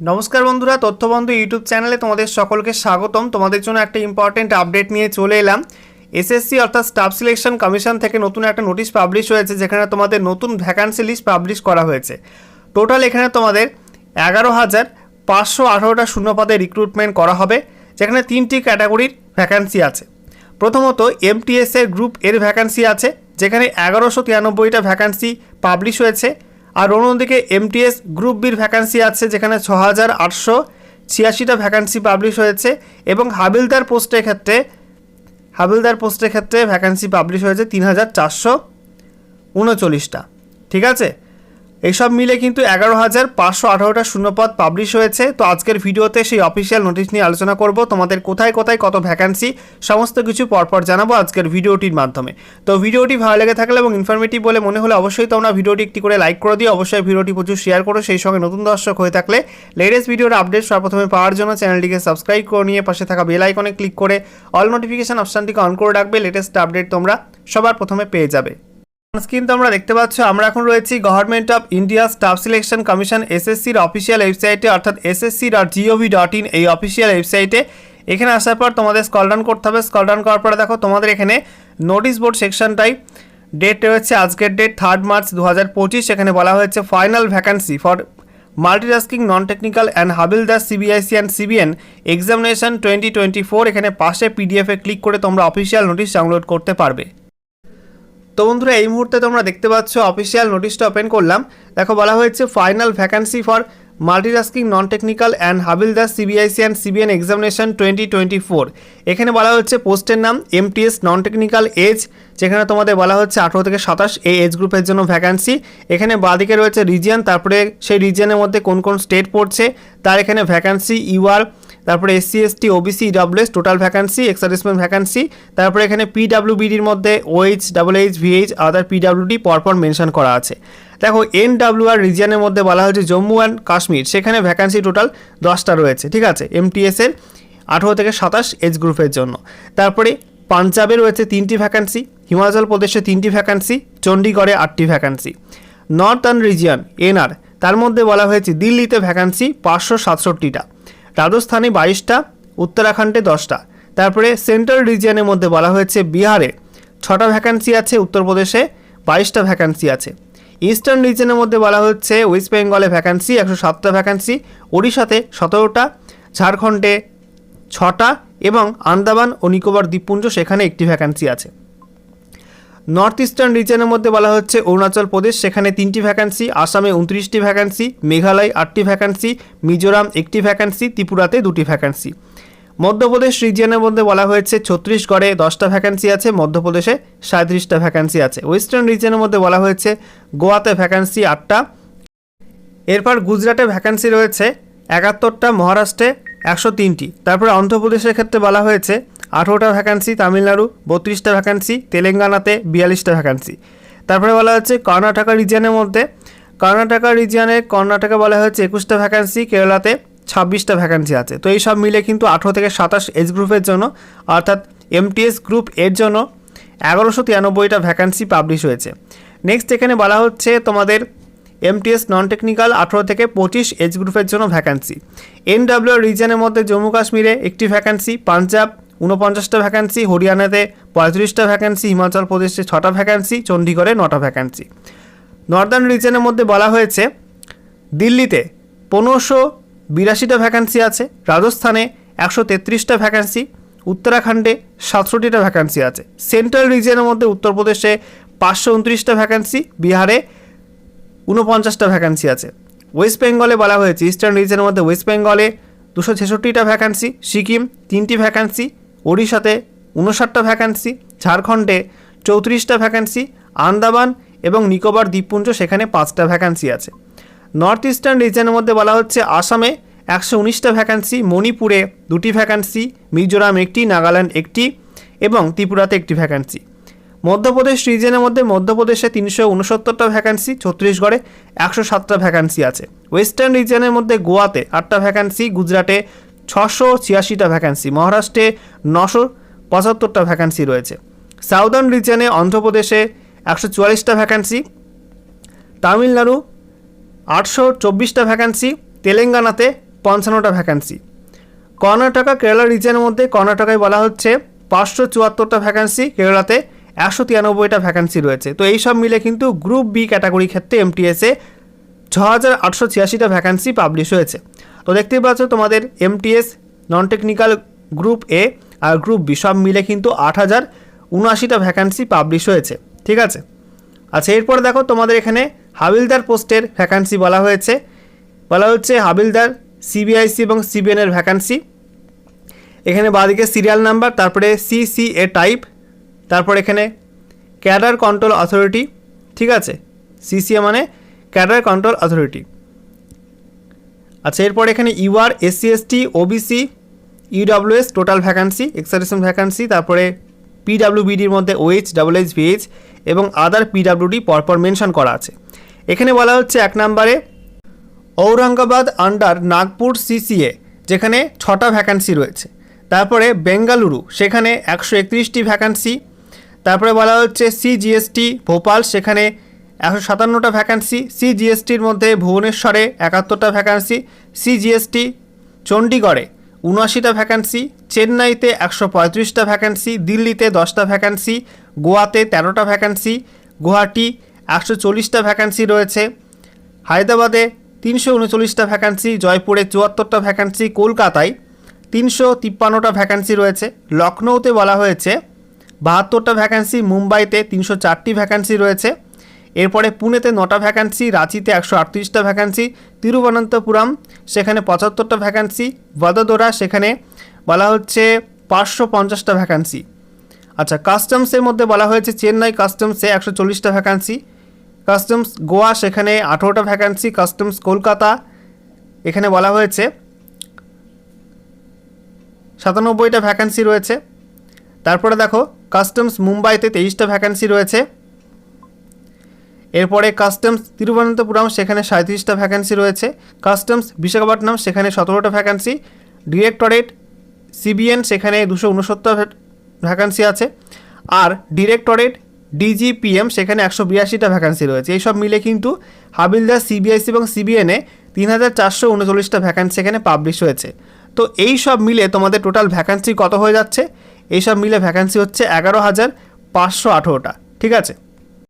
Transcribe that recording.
নমস্কার বন্ধুরা, তথ্যবন্ধু ইউটিউব চ্যানেলে তোমাদের সকলকে স্বাগতম। তোমাদের জন্য একটা ইম্পর্টেন্ট আপডেট নিয়ে চলে এলাম। এসএসসি অর্থাৎ স্টাফ সিলেকশন কমিশন থেকে নতুন একটা নোটিশ পাবলিশ হয়েছে, যেখানে তোমাদের নতুন ভ্যাকান্সি লিস্ট পাবলিশ করা হয়েছে। টোটাল এখানে তোমাদের এগারো হাজার পাঁচশো আঠারোটা শূন্য পদে রিক্রুটমেন্ট করা হবে, যেখানে তিনটি ক্যাটাগরির ভ্যাকান্সি আছে। প্রথমত এমটিএস এর গ্রুপ এর ভ্যাকান্সি আছে, যেখানে এগারোশো তিরানব্বইটা ভ্যাকান্সি পাবলিশ হয়েছে। আর অন্যদিকে এমটিএস গ্রুপ বির ভ্যাকান্সি আছে যেখানে ছ হাজার আটশো ছিয়াশিটা ভ্যাকান্সি পাবলিশ হয়েছে এবং হাবিলদার পোস্টের ক্ষেত্রে, হাবিলদার পোস্টের ক্ষেত্রে ভ্যাকান্সি পাবলিশ হয়েছে তিন হাজার চারশো উনচল্লিশটা। ঠিক আছে? এইসব মিলে কিন্তু এগারো হাজার পাঁচশো আঠারোটা শূন্যপদ পাবলিশ হয়েছে। তো আজকের ভিডিওতে সেই অফিসিয়াল নোটিশ নিয়ে আলোচনা করব। তোমাদের কোথায় কোথায় কত ভ্যাকান্সি সমস্ত কিছু পরপর জানাব আজকের ভিডিওটির মাধ্যমে। তো ভিডিওটি ভালো লেগে থাকলে এবং ইনফরমেটিভ বলে মনে হলে অবশ্যই তোমরা ভিডিওটি একটি করে লাইক করে দিও। অবশ্যই ভিডিওটি প্রচুর শেয়ার করো। সেই সঙ্গে নতুন দর্শক হয়ে থাকলে লেটেস্ট ভিডিওর আপডেট সর্বপ্রথমে পাওয়ার জন্য চ্যানেলটিকে সাবস্ক্রাইব করে নিয়ে পাশে থাকা বেল আইকনে ক্লিক করে অল নোটিফিকেশন অপশানটিকে অন করে রাখবে। লেটেস্ট আপডেট তোমরা সবার প্রথমে পেয়ে যাবে। স্ক্রিন তোমরা দেখতে পাচ্ছ, আমরা এখন রয়েছি government of India staff selection commission এসএসসির অফিসিয়াল ওয়েবসাইটে অর্থাৎ SSC dot gov dot in এই অফিসিয়াল ওয়েবসাইটে এখানে আসার পর তোমাদের স্কল ডাউন করতে হবে। স্কল ডাউন করার পরে দেখো, তোমাদের এখানে নোটিশ বোর্ড সেকশনটাই ডেট রয়েছে, আজকের ডেট থার্ড মার্চ দু হাজার পঁচিশ। এখানে বলা হয়েছে final vacancy for multitasking non technical and havildar CBIC and CBN examination twenty twenty four এখানে পাশে পিডিএফে ক্লিক করে তোমরা অফিসিয়াল নোটিশ ডাউনলোড করতে পারবে। তো বন্ধুরা, এই মুহূর্তে তোমরা দেখতে পাচ্ছ অফিসিয়াল নোটিশটা ওপেন করলাম। দেখো, বলা হয়েছে final vacancy for multitasking non technical and havildar CBIC and CBN examination twenty twenty four এখানে বলা হচ্ছে পোস্টের নাম এমটিএস নন টেকনিক্যাল এজ যেখানে তোমাদের বলা হচ্ছে আঠেরো থেকে সাতাশ এই এজ গ্রুপের জন্য ভ্যাকান্সি এখানে বাদিকে রয়েছে রিজিয়ন তারপরে সেই রিজিয়নের মধ্যে কোন কোন স্টেট পড়ছে, তার এখানে ভ্যাকান্সি ইউআর তারপরে SC ST OBC EWS total vacancy ex-servicemen vacancy তারপরে এখানে পিডাব্লিউবিডির মধ্যে OH double H VH other PWD পরপর মেনশন করা আছে। দেখো এন ডাব্লিউ আর রিজিয়নের মধ্যে বলা হয়েছে জম্মু অ্যান্ড কাশ্মীর, সেখানে ভ্যাকান্সি টোটাল দশটা রয়েছে, ঠিক আছে? এমটিএস এর আঠেরো থেকে সাতাশ এজ গ্রুপের জন্য। তারপরে পাঞ্জাবে রয়েছে তিনটি ভ্যাকান্সি হিমাচল প্রদেশে তিনটি ভ্যাকান্সি চণ্ডীগড়ে আটটি ভ্যাকান্সি নর্থার্ন রিজিয়ন এনআর তার মধ্যে বলা হয়েছে দিল্লিতে ভ্যাকান্সি পাঁচশো সাতষট্টিটা। রাজস্থানে বাইশটা, উত্তরাখণ্ডে দশটা। তারপরে সেন্ট্রাল রিজিয়নের মধ্যে বলা হয়েছে বিহারে ছটা ভ্যাকান্সি আছে, উত্তরপ্রদেশে বাইশটা ভ্যাকান্সি আছে। ইস্টার্ন রিজনের মধ্যে বলা হচ্ছে ওয়েস্ট বেঙ্গলে ভ্যাকান্সি একশো সাতটা ভ্যাকান্সি ওড়িশাতে সতেরোটা, ঝাড়খণ্ডে ছটা এবং আন্দামান ও নিকোবর দ্বীপপুঞ্জ সেখানে একটি ভ্যাকান্সি আছে। নর্থ ইস্টার্ন রিজনের মধ্যে বলা হচ্ছে অরুণাচল প্রদেশ। সেখানে তিনটি ভ্যাকান্সি আসামে উনত্রিশটি ভ্যাকান্সি মেঘালয় আটটি ভ্যাকান্সি মিজোরাম একটি ভ্যাকান্সি ত্রিপুরাতে দুটি ভ্যাকান্সি মধ্যপ্রদেশ রিজিয়নের মধ্যে বলা হয়েছে ছত্তিশগড়ে দশটা ভ্যাকান্সি আছে, মধ্যপ্রদেশে সাঁত্রিশটা ভ্যাকান্সি আছে। ওয়েস্টার্ন রিজিয়নের মধ্যে বলা হয়েছে গোয়াতে ভ্যাকান্সি আটটা। এরপর গুজরাটে ভ্যাকান্সি রয়েছে একাত্তরটা, মহারাষ্ট্রে একশো তিনটি। তারপরে অন্ধ্রপ্রদেশের ক্ষেত্রে বলা হয়েছে আঠেরোটা ভ্যাকান্সি তামিলনাড়ু, বত্রিশটা ভ্যাকান্সি তেলেঙ্গানাতে, বিয়াল্লিশটা ভ্যাকান্সি তারপরে বলা হচ্ছে কর্ণাটকা রিজিয়নের মধ্যে। কর্ণাটকা রিজিয়নে কর্ণাটকে বলা হয়েছে একুশটা ভ্যাকান্সি কেরালাতে ছাব্বিশটা ভ্যাকান্সি আছে। তো এই সব মিলে কিন্তু আঠেরো থেকে সাতাশ এজ গ্রুপের জন্য, অর্থাৎ এমটিএস গ্রুপ এর জন্য এগারোশো তিরানব্বইটা ভ্যাকান্সি পাবলিশ হয়েছে। নেক্সট এখানে বলা হচ্ছে তোমাদের এমটিএস নন টেকনিক্যাল আঠেরো থেকে পঁচিশ এজ গ্রুপের জন্য ভ্যাকান্সি এনডাব্লিউ রিজনের মধ্যে জম্মু কাশ্মীরে একটি ভ্যাকান্সি পাঞ্জাব ঊনপঞ্চাশটা ভ্যাকান্সি হরিয়ানাতে পঁয়ত্রিশটা ভ্যাকান্সি হিমাচল প্রদেশে ছটা ভ্যাকান্সি চণ্ডীগড়ে নটা ভ্যাকান্সি নর্দার্ন রিজনের মধ্যে বলা হয়েছে, দিল্লিতে পনেরোশো বিরাশিটা ভ্যাকান্সি আছে, রাজস্থানে একশো তেত্রিশটা ভ্যাকান্সি উত্তরাখণ্ডে সাতষট্টিটা ভ্যাকান্সি আছে। সেন্ট্রাল রিজিয়নের মধ্যে উত্তরপ্রদেশে পাঁচশো উনত্রিশটা ভ্যাকান্সি বিহারে ঊনপঞ্চাশটা ভ্যাকান্সি আছে। ওয়েস্ট বেঙ্গলে বলা হয়েছে ইস্টার্ন রিজনের মধ্যে ওয়েস্ট বেঙ্গলে দুশো ছেষট্টিটা ভ্যাকান্সি সিকিম তিনটি ভ্যাকান্সি ওড়িশাতে উনষাটটা ভ্যাকান্সি ঝাড়খণ্ডে চৌত্রিশটা ভ্যাকান্সি আন্দামান এবং নিকোবর দ্বীপপুঞ্জ সেখানে পাঁচটা ভ্যাকান্সি আছে। নর্থ ইস্টার্ন রিজনের মধ্যে বলা হচ্ছে আসামে একশো উনিশটা ভ্যাকান্সি মণিপুরে দুটি ভ্যাকান্সি মিজোরাম একটি, নাগাল্যান্ড একটি এবং ত্রিপুরাতে একটি ভ্যাকান্সি মধ্যপ্রদেশ রিজনের মধ্যে মধ্যপ্রদেশে তিনশো উনসত্তরটা ভ্যাকান্সি ছত্তিশগড়ে একশো সাতটা ভ্যাকান্সি আছে। ওয়েস্টার্ন রিজনের মধ্যে গোয়াতে আটটা ভ্যাকান্সি গুজরাটে ছশো ছিয়াশিটা ভ্যাকান্সি মহারাষ্ট্রে নশো পঁচাত্তরটা ভ্যাকান্সি রয়েছে। সাউদার্ন রিজনে অন্ধ্রপ্রদেশে একশো চুয়াল্লিশটা ভ্যাকান্সি তামিলনাড়ু আটশো চব্বিশটা ভ্যাকান্সি তেলেঙ্গানাতে পঞ্চান্নটা ভ্যাকান্সি কর্ণাটকা, কেরালা রিজনের মধ্যে কর্ণাটকায় বলা হচ্ছে পাঁচশো চুয়াত্তরটা ভ্যাকান্সি কেরালাতে একশো তিরানব্বইটা ভ্যাকান্সি রয়েছে। তো এই সব মিলে কিন্তু গ্রুপ বি ক্যাটাগরি ক্ষেত্রে এমটিএসে ছ হাজার আটশো ছিয়াশিটা ভ্যাকান্সি পাবলিশ হয়েছে। তো দেখতেই পাচ্ছ, তোমাদের MTS non technical group A R group B সব মিলে কিন্তু আট হাজার উনআশিটা ভ্যাকান্সি পাবলিশ হয়েছে। ঠিক আছে? আচ্ছা এরপর দেখো তোমাদের এখানে হাবিলদার পোস্টের ভ্যাকান্সি বলা হয়েছে। বলা হচ্ছে হাবিলদার সিবিআইসি এবং সিবিএনের ভ্যাকান্সি এখানে বাদিকে সিরিয়াল নাম্বার তারপরে সিসিএ টাইপ তারপর এখানে ক্যাডার কন্ট্রোল অথরিটি। ঠিক আছে? সিসিএ মানে ক্যাডার কন্ট্রোল অথরিটি। আচ্ছা এরপর এখানে UR SC ST OBC, EWS, total vacancy, ex-servicemen vacancy, তারপরে পিডাব্লিউবিডির মধ্যে ওএইচ, ডাবল এইচ, ভিএইচ এবং আদার পিডাব্লিউডি পরপর মেনশন করা আছে। এখানে বলা হচ্ছে এক নম্বরে ঔরঙ্গাবাদ আন্ডার নাগপুর সিসিএ, যেখানে ছটা ভ্যাকান্সি রয়েছে। তারপরে বেঙ্গালুরু, সেখানে একশো একত্রিশটি ভ্যাকান্সি। তারপরে বলা হচ্ছে সিজিএসটি, ভোপাল, সেখানে একশো সাতান্নটা ভ্যাকান্সি সিজিএসটির মধ্যে ভুবনেশ্বরে একাত্তরটা ভ্যাকান্সি সিজিএসটি চণ্ডীগড়ে উনআশিটা ভ্যাকান্সি চেন্নাইতে একশো পঁয়ত্রিশটা ভ্যাকান্সি দিল্লিতে দশটা ভ্যাকান্সি গোয়াতে তেরোটা ভ্যাকান্সি গুয়াহাটি একশো চল্লিশটা ভ্যাকান্সি রয়েছে। হায়দ্রাবাদে তিনশো উনচল্লিশটা ভ্যাকান্সি জয়পুরে চুয়াত্তরটা ভ্যাকান্সি কলকাতায় তিনশো তিপ্পান্নটা ভ্যাকান্সি রয়েছে। লখনৌতে বলা হয়েছে বাহাত্তরটা ভ্যাকান্সি মুম্বাইতে তিনশো চারটি ভ্যাকান্সি রয়েছে। এরপরে পুনেতে নটা ভ্যাকান্সি রাঁচিতে একশো আটত্রিশটা ভ্যাকান্সি তিরুবনন্তপুরম সেখানে পঁচাত্তরটা ভ্যাকান্সি বদোদরা সেখানে বলা হচ্ছে পাঁচশো পঞ্চাশটা ভ্যাকান্সি আচ্ছা কাস্টমসের মধ্যে বলা হয়েছে চেন্নাই কাস্টমসে একশো চল্লিশটা ভ্যাকান্সি কাস্টমস গোয়া সেখানে আঠেরোটা ভ্যাকান্সি কাস্টমস কলকাতা এখানে বলা হয়েছে সাতানব্বইটা ভ্যাকান্সি রয়েছে। তারপরে দেখো কাস্টমস মুম্বাইতে তেইশটা ভ্যাকান্সি রয়েছে। এরপরে কাস্টমস তিরুবনন্তপুরম, সেখানে সাঁত্রিশটা ভ্যাকান্সি রয়েছে। কাস্টমস বিশাখাপট্টনম, সেখানে সতেরোটা ভ্যাকান্সি ডিরেক্টরেট, সিবিএন, সেখানে দুশো উনসত্তর ভ্যাকান্সি আছে। আর ডিরেক্টরেট, ডিজিপিএম, সেখানে একশো বিরাশিটা ভ্যাকান্সি রয়েছে। এইসব মিলে কিন্তু হাবিলদার, সিবিআইসি এবং সিবিএনে তিন হাজার চারশো উনচল্লিশটা ভ্যাকান্সি এখানে পাবলিশ হয়েছে। তো এই সব মিলে তোমাদের টোটাল ভ্যাকান্সি কত হয়ে যাচ্ছে? এই সব মিলে ভ্যাকান্সি হচ্ছে এগারো হাজার পাঁচশো আঠেরোটা, ঠিক আছে?